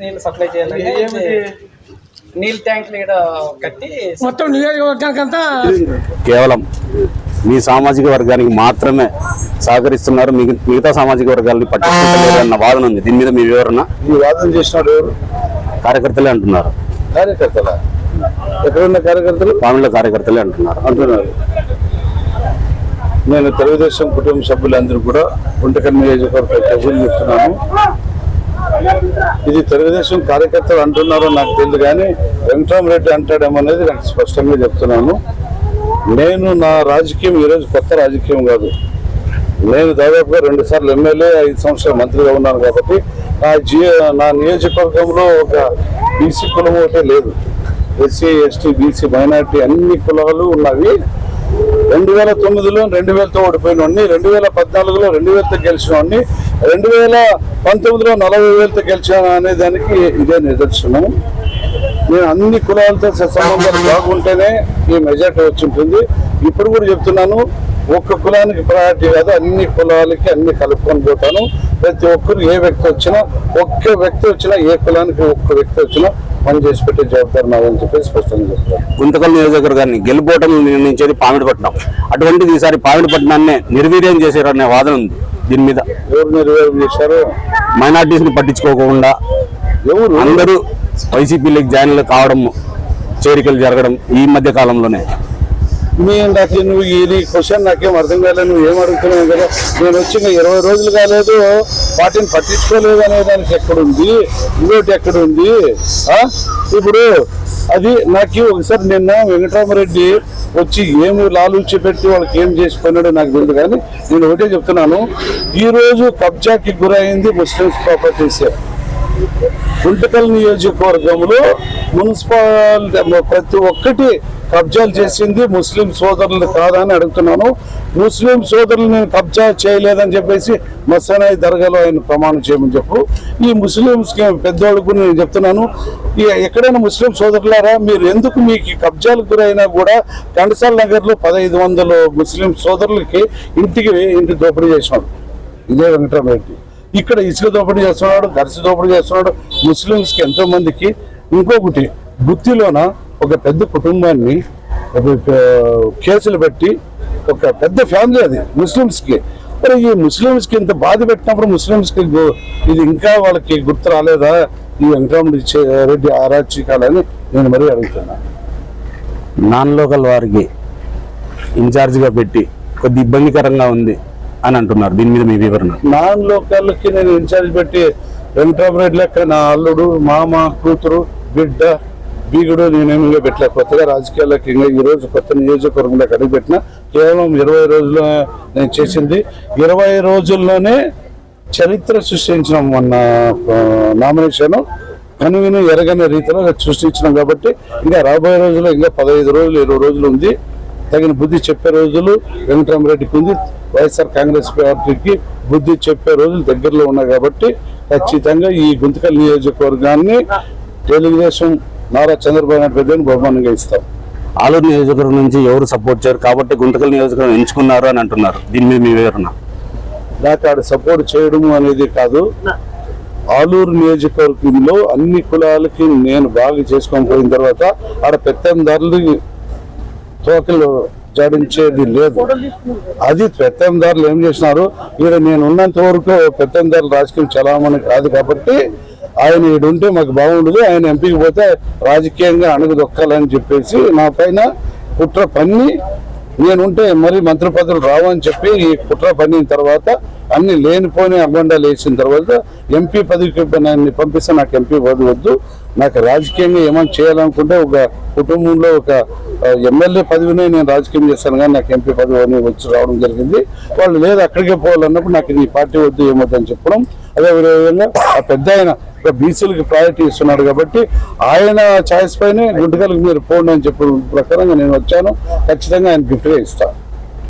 నీళ్ళు సప్లై చేయాలంటే నీళ్ళ ట్యాంకులు ఇక్కడ కట్టి మొత్తం నియోజకవర్గానికంతా కేవలం మీ సామాజిక వర్గానికి మాత్రమే సహకరిస్తున్నారు. మిగ- మిగతా సామాజిక వర్గాలని పట్టించుకోలేదు అన్న వాదన ఉంది. దీని మీద మీ వివరణ? ఈ వాదన చేసినాడు ఎవరు? కార్యకర్తలే అంటున్నారు. కార్యకర్తల? ఎక్కడున్న కార్యకర్తలు? పామిళ్ళ కార్యకర్తలే అంటున్నారు. అంటున్నారు. నేను తెలుగుదేశం కుటుంబ సభ్యులందరూ కూడా గుంటకల్ నియోజకవర్గ ప్రజలు చెప్తున్నాను. ఇది తెలుగుదేశం కార్యకర్తలు అంటున్నారో నాకు తెలియదు కానీ వెంకటరామరెడ్డి అంటాడేమో అనేది నాకు స్పష్టంగా చెప్తున్నాను. నేను నా రాజకీయం ఈరోజు కొత్త రాజకీయం కాదు. నేను దాదాపుగా రెండు సార్లు ఎమ్మెల్యే ఐదు సంవత్సరాలు మంత్రిగా ఉన్నాను కాబట్టి నా జీ నా నియోజకవర్గంలో ఒక బీసీ కులం ఒకటే లేదు. ఎస్సీ ఎస్టీ బీసీ మైనార్టీ అన్ని కులాలు ఉన్నవి రెండు వేల తొమ్మిదిలో రెండు వేలతో ఓడిపోయినోడిని రెండు వేల పద్నాలుగులో రెండు వేలతో గెలిచినోడిని రెండు వేల పంతొమ్మిదిలో నలభై వేలతో గెలిచాను అనే దానికి ఇదే నిదర్శనం. నేను అన్ని కులాలతో సత్సంబంధాలు బాగుంటేనే ఈ మెజార్టీ వచ్చి ఉంటుంది ఇప్పుడు కూడా చెప్తున్నాను ఒక్క కులానికి ప్రయారిటీ కాదు అన్ని కులాలకి అన్ని కలుపుకొని పోతాను. ప్రతి ఒక్కరు ఏ వ్యక్తి వచ్చినా ఒక్క వ్యక్తి వచ్చినా ఏ కులానికి ఒక్క వ్యక్తి వచ్చినా పని చేసి పెట్టే జవాబారు నాదని చెప్పి స్పష్టంగా చెప్తాను గుంతకల్ నియోజకవర్గాన్ని గెలుపోవటం నిర్ణయించేది పామిడిపట్నం. అటువంటిది ఈసారి పామిడిపట్నాన్ని నిర్వీర్యం చేశారనే వాదన ఉంది దీని మీద. ఎవరు నిర్వహణ చేశారు? మైనార్టీస్ని పట్టించుకోకుండా ఎవరు? అందరూ వైసీపీలోకి జాయిన్లు కావడం చేరికలు జరగడం ఈ మధ్య కాలంలోనే. మీ నాకు నువ్వు ఈ నీ క్వశ్చన్ నాకేం అర్థం కాలేదు నువ్వు ఏం అడుగుతున్నావు కదా నేను వచ్చి ఇరవై రోజులు కాలేదు వాటిని పట్టించుకోలేదు అనే దానికి ఎక్కడుంది? ఇంకోటి ఎక్కడుంది? ఇప్పుడు అది నాకు ఒకసారి నిన్న వెంకటరామరెడ్డి వచ్చి ఏమి లాలూచి పెట్టి వాళ్ళకి ఏం చేసి పోయినాడో నాకు తెలియదు కానీ నేను ఒకటే చెప్తున్నాను ఈరోజు కబ్జాకి గురైంది ముస్లిమ్స్ ప్రాపర్టీస్ గుంటకల్ నియోజకవర్గంలో మున్సిపాలిటీ ప్రతి ఒక్కటి కబ్జాలు చేసింది ముస్లిం సోదరులు కాదని అడుగుతున్నాను. ముస్లిం సోదరులు నేను కబ్జా చేయలేదని చెప్పేసి మసనాయి దర్గాలో ఆయన ప్రమాణం చేయమని చెప్పు. ఈ ముస్లింస్కి పెద్దవాళ్ళకు నేను చెప్తున్నాను ఎక్కడైనా ముస్లిం సోదరులారా మీరు ఎందుకు మీకు కబ్జాలకు గురైనా కూడా కండసాల నగర్లో పదహైదు వందల ముస్లిం సోదరులకి ఇంటికి ఇంటి దోపిడీ చేసినాడు. ఇదే వెంకటరామరెడ్డి. ఇక్కడ ఇసుక దోపిడీ చేస్తున్నాడు గరిసి దోపిడీ చేస్తున్నాడు ముస్లింస్కి ఎంతోమందికి. ఎంతో మందికి ఇంకొకటి గుత్తిలోన ఒక పెద్ద కుటుంబాన్ని కేసులు పెట్టి ఒక పెద్ద ఫ్యామిలీ అది ముస్లిమ్స్కి మరి ఈ ముస్లిమ్స్కి ఇంత బాధ పెట్టినప్పుడు ముస్లిమ్స్కి గు- ఇది ఇంకా వాళ్ళకి గుర్తు రాలేదా? ఈ వెంకటరామరెడ్డి రెడ్డి అరాచకాలని నేను మరీ అడుగుతున్నాను నాన్ లోకల్ వారికి ఇన్ఛార్జిగా పెట్టి కొద్ది ఇబ్బందికరంగా ఉంది అని అంటున్నారు. దీని మీద మీ వివరణ. నాన్ లోకల్కి నేను ఇన్ఛార్జ్ పెట్టి వెంకటరామరెడ్డి లెక్క నా అల్లుడు మామ కూతురు బిడ్డ బీగుడు నేనేమిగా పెట్టలే. కొత్తగా రాజకీయాలకు ఇంకా ఈ రోజు కొత్త నియోజకవర్గంలోకి అడుగు పెట్టిన కేవలం ఇరవై రోజులు నేను చేసింది. ఇరవై రోజుల్లోనే చరిత్ర సృష్టించిన మొన్న నామినేషన్ కనువిని ఎరగని రీతిలో సృష్టించినాం కాబట్టి ఇంకా రాబోయే రోజుల్లో ఇంకా పదహైదు రోజులు ఇరవై రోజులు ఉంది. తగిన బుద్ధి చెప్పే రోజులు వెంకటరామరెడ్డికి ఉంది. వైఎస్ఆర్ కాంగ్రెస్ పార్టీకి బుద్ధి చెప్పే రోజులు దగ్గరలో ఉన్నాయి కాబట్టి ఖచ్చితంగా ఈ గుంతకల్ నియోజకవర్గాన్ని తెలుగుదేశం నారా చంద్రబాబు నాయుడు పెద్దని బహుమానంగా ఇస్తాం. ఆలూరు నియోజకవర్గం నుంచి ఎవరు సపోర్ట్ చేయరు కాబట్టి గుంతకల్ నియోజకవర్గం ఎంచుకున్నారు అని అంటున్నారు. దీని మీద మీ వివరణ? నాకు ఆడ సపోర్ట్ చేయడం అనేది కాదు. ఆలూరు నియోజకవర్గంలో అన్ని కులాలకి నేను బాగా చేసుకొని పోయిన తర్వాత ఆడ పెత్తందారులు తోకలు జాడించేది లేదు. అది పెత్తందారులు ఏం చేసినారు? ఈడ నేను ఉన్నంత వరకు పెత్తందారులు రాజకీయం చలామణి కాదు కాబట్టి ఆయన ఈడుంటే మాకు బాగుండదు ఆయన ఎంపీకి పోతే రాజకీయంగా అణగదొక్కాలని చెప్పేసి నా పైన కుట్ర పన్ని నేనుంటే మరి మంత్రి పదవులు రావని చెప్పి ఈ కుట్ర పన్నిన తర్వాత అన్ని లేనిపోయిన అగొండాలు వేసిన తర్వాత ఎంపీ పదవికి నన్ను పంపిస్తే నాకు ఎంపీ పదవి వద్దు. నాకు రాజకీయంగా ఏమైనా చేయాలనుకుంటే ఒక కుటుంబంలో ఒక ఎమ్మెల్యే పదవినే నేను రాజకీయం చేస్తాను కానీ నాకు ఎంపీ పదవి అని వచ్చి రావడం జరిగింది. వాళ్ళు లేదు అక్కడికే పోవాలన్నప్పుడు నాకు నీ పార్టీ వద్దు ఏమొద్దని చెప్పడం. అదే విధంగా ఆ పెద్ద ఆయన బీసీలకు ప్రయారిటీ ఇస్తున్నాడు కాబట్టి ఆయన ఛాయిస్ పైనే గుంటకల్కి మీరు పోండి అని చెప్పిన ప్రకారంగా నేను వచ్చాను. ఖచ్చితంగా ఆయన గిఫ్ట్గా ఇస్తాను.